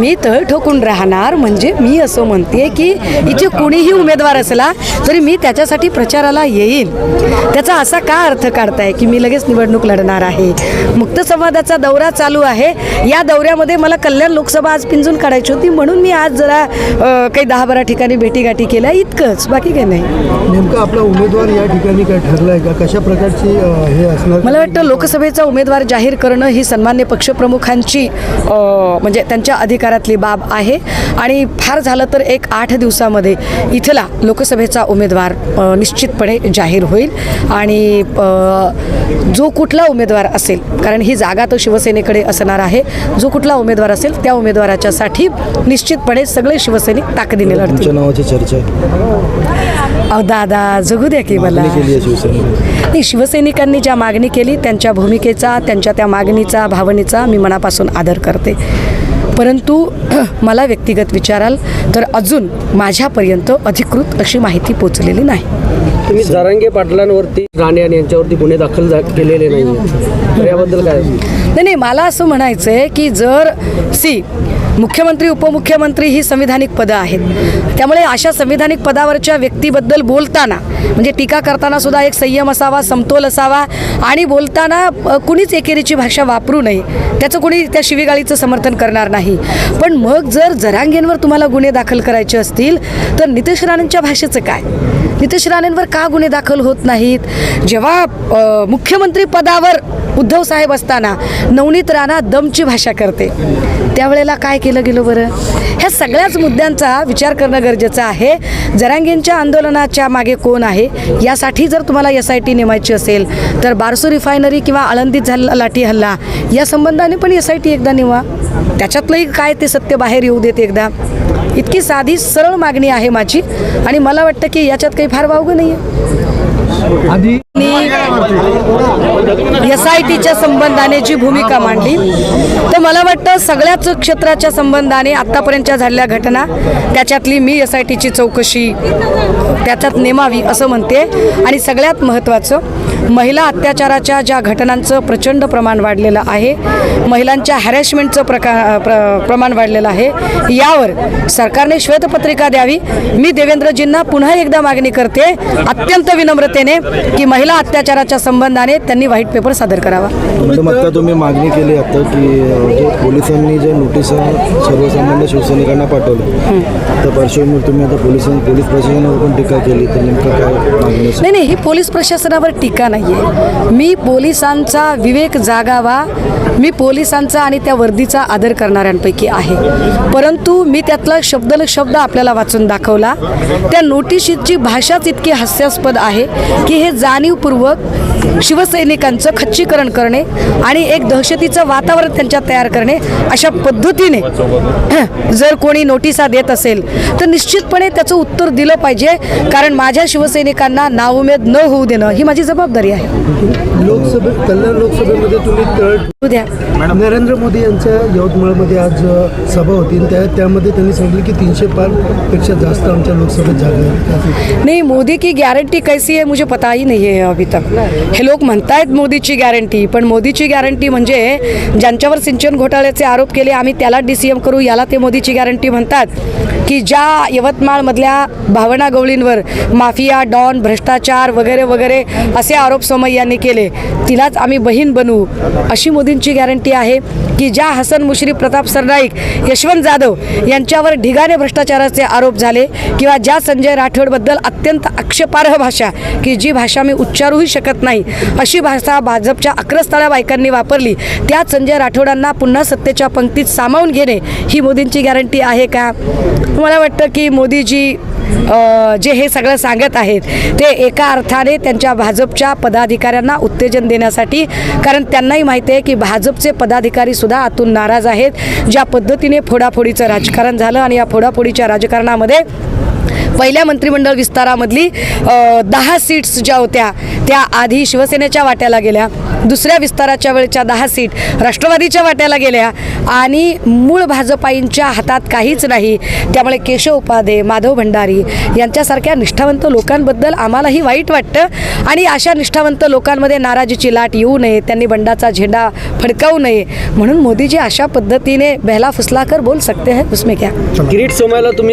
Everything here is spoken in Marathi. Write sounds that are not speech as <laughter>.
मी तळ ठोकून राहणार. म्हणजे मी असं म्हणते की इथे कुणीही उमेदवार असला तरी मी त्याच्यासाठी प्रचाराला येईल त्याचा असा का अर्थ काढताय की मी लगेच निवडणूक लढणार आहे? मुक्त संवादाचा दौरा चालू आहे. या दौऱ्यामध्ये मला कल्याण लोकसभा आज पिंजून काढायची होती. म्हणून मी आज जरा काही दहा बारा ठिकाणी भेटीगाठी केल्या. इतकंच. बाकी काही नाही. नेमका आपला उमेदवार या ठिकाणी काय ठरलाय का? कशा प्रकारची हे असणार? मला वाटतं लोकसभेचा उमेदवार जाहीर करणं ही सन्मान्य पक्षप्रमुखांची म्हणजे त्यांच्या अधिकारातली बाब आहे. आणि फार झालं तर एक आठ दिवसामध्ये इथला लोकसभेचा उमेदवार निश्चितपणे जाहीर होईल. आणि जो कुठला उमेदवार असेल कारण ही जागा तर शिवसेनेकडे असणार आहे जो कुठला उमेदवार असेल त्या उमेदवाराच्यासाठी निश्चितपणे सगळे शिवसैनिक ताकदीने लढतील. नावाची चर्चा. अहो दादा जगू द्या की मला. नाही शिवसैनिकांनी ज्या मागणी केली त्यांच्या भूमिकेचा त्यांच्या त्या मागणीचा भावनेचा मी मनापासून आदर करते. परंतु <clears throat> मला व्यक्तिगत विचाराल तर अजून माझ्यापर्यंत अधिकृत अशी माहिती पोचलेली नाही. तुम्ही जरांगे पाटलांवरती राणे आणि यांच्यावरती गुन्हे दाखल केलेले नाही याबद्दल काय? नाही नाही मला असं म्हणायचं आहे की जर सी मुख्यमंत्री उपमुख्यमंत्री ही संविधानिक पदं आहेत. त्यामुळे अशा संविधानिक पदावरच्या व्यक्तीबद्दल बोलताना म्हणजे टीका करताना सुद्धा एक संयम असावा समतोल असावा आणि बोलताना कुणीच एकेरीची भाषा वापरू नये त्याचं कुणी त्या शिवीगाळीचं समर्थन करणार नाही. पण मग जर जरांगेंवर तुम्हाला गुन्हे दाखल करायचे असतील तर नितेश राणेंच्या भाषेचं काय? नितेश राणेंवर का गुन्हे दाखल होत नाहीत? जेव्हा मुख्यमंत्री पदावर उद्धव साहेब असताना नवनीत राणा दमची भाषा करते त्यावेळेला काय केलं गेलं बरं? ह्या सगळ्याच मुद्द्यांचा विचार करणं गरजेचं आहे. जरांगेंच्या आंदोलनाच्या मागे कोण आहे? यासाठी जर तुम्हाला एस आय टी नेमायची असेल तर बारसू रिफायनरी किंवा आळंदीत झालेला लाठी हल्ला या संबंधाने पण एस आय टी एकदा नेवा. त्याच्यातलंही काय ते सत्य बाहेर येऊ देत एकदा? इतकी साधी सरळ मागणी आहे माझी आणि मला वाटतं की याच्यात काही फार वावगं नाही आहे आधी एस आय टीच्या संबंधाने जी भूमिका मांडली तर मला वाटतं सगळ्याच क्षेत्राच्या संबंधाने आत्तापर्यंतच्या झालेल्या घटना त्याच्यातली मी एस आय टीची चौकशी त्याच्यात नेमावी असं म्हणते. आणि सगळ्यात महत्त्वाचं महिला अत्याचाराच्या ज्या घटनांचं प्रचंड प्रमाण वाढलेलं आहे महिलांच्या हॅरॅसमेंटचं प्रका प्र प्रमाण वाढलेलं आहे यावर सरकारने श्वेतपत्रिका द्यावी. मी देवेंद्रजींना पुन्हा एकदा मागणी करते अत्यंत विनम्रतेने की महिला अत्याचाराच्या संबंधाने त्यांनी व्हाईट पेपर सादर करावा. मॅडम आता तुम्ही मागणी केली आता की जे पोलिसांनी जे नोटीस सर्वसामान्य शिवसैनिकांना पाठवलं त्या पार्श्वभूमीवर तुम्ही आता पोलिसां पोलीस प्रशासनावर पण टीका केली तर नेमकं काय मागणी असेल? नाही नाही ही पोलीस प्रशासनावर टीका नाही आहे मी पोलिसांचा विवेक जागावा मी पोलिसांचा आणि त्या वर्दीचा आदर करणाऱ्यांपैकी आहे. परंतु मी त्यातला शब्दल शब्द आपल्याला वाचून दाखवला. त्या नोटिशीची भाषाच इतकी हास्यास्पद आहे की हे जाणीवपूर्वक शिवसैनिकांचं खच्चीकरण करणे आणि एक दहशतीचं वातावरण त्यांच्यात तयार करणे अशा पद्धतीने <clears throat> जर कोणी नोटिसा देत असेल तर निश्चितपणे त्याचं उत्तर दिलं पाहिजे कारण माझ्या शिवसैनिकांना नाउमेद न होऊ देणं ही माझी जबाबदारी आहे. लोकसभे कल्याण लोकसभेमध्ये तुम्ही तळ नरेंद्र मोदी यांच्या यवतमाळमध्ये आज सभा होती. आणि त्या त्यामध्ये त्यांनी सांगितलं की तीनशे पारपेक्षा जास्त आमच्या लोकसभेत जागा आहेत. नहीं मोदी की गॅरंटी कैसी है मुझे पता ही नहीं है अभी तक. हे लोक म्हणतायत मोदीची गॅरंटी पण मोदीची गॅरंटी म्हणजे ज्यांच्यावर सिंचन घोटाळ्याचे आरोप केले आम्ही त्याला डी सी एम करू याला ते मोदीची गॅरंटी म्हणतात. की ज्या यवतमाळमधल्या भावना गवळींवर माफिया डॉन भ्रष्टाचार वगैरे वगैरे असे आरोप सोमय्यांनी केले तिलाच आम्ही बहीण बनवू अशी मोदींची गॅरंटी आहे की ज्या हसन मुश्रीफ प्रताप सरनाईक यशवंत जाधव यांच्यावर ढिगाने भ्रष्टाचाराचे आरोप झाले किंवा ज्या संजय राठोडबद्दल अत्यंत आक्षेपार्ह भाषा की जी भाषा मी उच्चारूही शकत नाही अशी भाषा भाजपच्या अक्रस्थळा बायकांनी वापरली त्या संजय राठोडांना पुन्हा सत्तेच्या पंक्तीत सामावून घेणे ही मोदींची गॅरंटी आहे का? मला वाटतं की मोदीजी जे हे सगळं सांगत आहेत ते एका अर्थाने त्यांच्या भाजपच्या पदाधिकाऱ्यांना उत्तेजन देण्यासाठी कारण त्यांनाही माहिती आहे की भाजपचे पदाधिकारीसुद्धा आतून नाराज आहेत. ज्या पद्धतीने फोडाफोडीचं राजकारण झालं आणि या फोडाफोडीच्या राजकारणामध्ये पहिल्या मंत्रिमंडळ विस्तारामधली दहा सीट्स ज्या होत्या त्या आधी शिवसेनेच्या वाट्याला गेल्या दुसऱ्या विस्ताराच्या वेळच्या दहा सीट राष्ट्रवादीच्या वाट्याला गेल्या आणि मूळ भाजपाईंच्या हातात काहीच नाही. त्यामुळे केशव उपाध्ये माधव भंडारी यांच्यासारख्या निष्ठावंत लोकांबद्दल आम्हालाही वाईट वाटतं आणि अशा निष्ठावंत लोकांमध्ये नाराजीची लाट येऊ नये त्यांनी बंडाचा झेंडा फडकावू नये म्हणून मोदीजी अशा पद्धतीने बहला फुसला कर बोल सकते हैं उसमें क्या? किरीट सोमायला तुम्ही